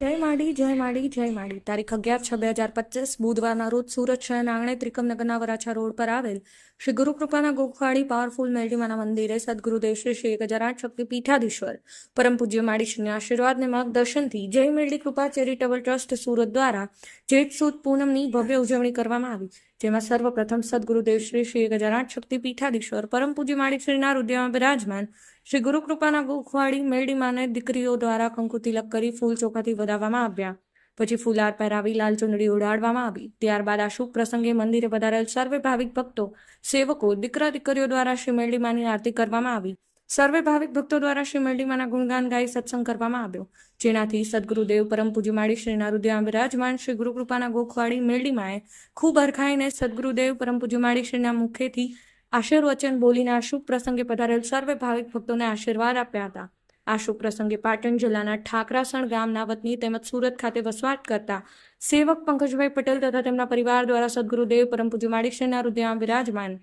જય માડી જય માડી જય માડી. તારીખ અગિયાર છ બે હજાર પચીસ, બુધવારના રોજ સુરત શહેરના આંગણે ત્રિકમનગરના વરાછા રોડ પર આવેલ શ્રી ગુરુકૃપાના ગોખવાડી પાવરફુલ મેલડીમાના મંદિરે સદગુરુદેવ શ્રી શ્રી એક હજાર આઠ શક્તિ પીઠાધીશ્વર, પરમ પૂજ્ય માડીશ્રીના આશીર્વાદને માર્ગદર્શનથી જય મેલડી કૃપા ચેરિટેબલ ટ્રસ્ટ સુરત દ્વારા જેઠ સુદ પૂનમની ભવ્ય ઉજવણી કરવામાં આવી. જેમાં સર્વપ્રથમ સદગુરુદેવ શ્રી શ્રી આઠ શક્તિ પીઠાધીશ્વર પરમ પૂજ્ય માડીશ્રીના હૃદયમાં બિરાજમાન, શ્રી ગુરુકૃપાના ગુખવાડી મેળીમાને દીકરીઓ દ્વારા કંકુ તિલક કરી ફૂલ ચોખાથી વધાવવામાં આવ્યા. પછી ફૂલહાર પહેરાવી, લાલ ચુંદડી ઉડાડવામાં આવી. ત્યારબાદ આ શુભ પ્રસંગે મંદિરે પધારેલ સર્વે ભાવિક ભક્તો, સેવકો દીકરા દીકરીઓ દ્વારા શ્રી મેળીમાની આરતી કરવામાં આવી. સર્વે ભાવિક ભક્તો દ્વારા શ્રી મેરડીમાના ગુણગાન ગાઈ સત્સંગ કરવામાં આવ્યો. જેનાથી સદગુરુદેવ પરમ પૂજ્ય માળી શ્રીના હૃદયમાં બિરાજમાન શ્રી ગુરુકૃપાના ગોખવાડી મેરડીમાએ ખૂબ હરખાઈને સદગુરુદેવ પરમ પૂજ્ય માળી શ્રીના મુખેથી આશીર્વચન બોલીને આ શુભ પ્રસંગે પધારેલ સર્વે ભાવિક ભક્તોને આશીર્વાદ આપ્યા હતા. આ શુભ પ્રસંગે પાટણ જિલ્લાના ઠાકરાસણ ગામના વતની તેમજ સુરત ખાતે વસવાટ કરતા સેવક પંકજભાઈ પટેલ તથા તેમના પરિવાર દ્વારા સદગુરુદેવ પરમ પૂજ્ય માળીશ્રીના હૃદયમાં વિરાજમાન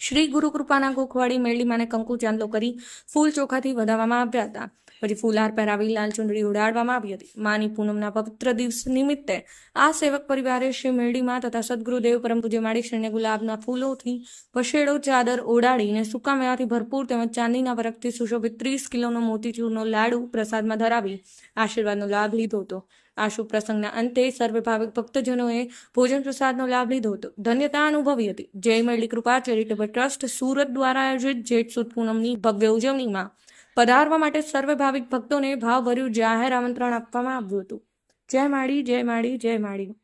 શ્રી ગુરુ કૃપાના ગોખવાડી મેળીમાને કંકુ ચાંદલો કરી ફૂલ ચોખાથી વધાવવામાં આવ્યા હતા. પછી ફૂલહાર પહેરાવી લાલ ચુંદડી ઉડાડવામાં આવી હતી. માની પૂનમના પવિત્ર દિવસ નિમિત્તે આ સેવક પરિવારે શ્રી મેરડીમાં તથા સદગુરુદેવ પરમ પૂજ્ય માળીશ્રીને ગુલાબના ફૂલોથી વશેડો ચાદર ઓડાડીને સૂકા મેવાથી ભરપૂર તેમજ ચાંદીના વરખથી સુશોભિત ત્રીસ કિલોનો મોતીચૂરનો લાડુ પ્રસાદમાં ધરાવી આશીર્વાદનો લાભ લીધો હતો. આ શુભ પ્રસંગના અંતે સર્વે ભાવિક ભક્તજનોએ ભોજન પ્રસાદનો લાભ લીધો હતો. ધન્યતા અનુભવી હતી. જય મેળી કૃપા ચેરિટેબલ ટ્રસ્ટ સુરત દ્વારા આયોજિત જેઠ સુદ પૂનમની ભવ્ય ઉજવણીમાં પધારવા માટે સર્વે ભાવિક ભક્તોને ભાવભર્યું જાહેર આમંત્રણ આપવામાં આવ્યું હતું. જય માળી જય માળી જય માળી.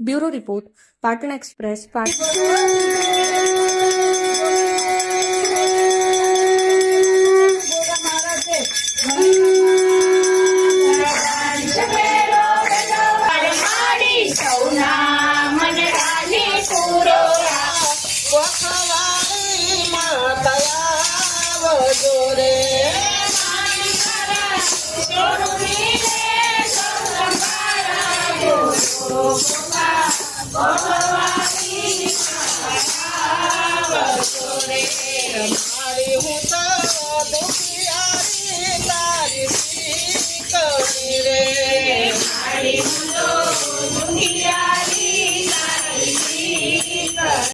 Bureau report, Patan express, Patan. Oh,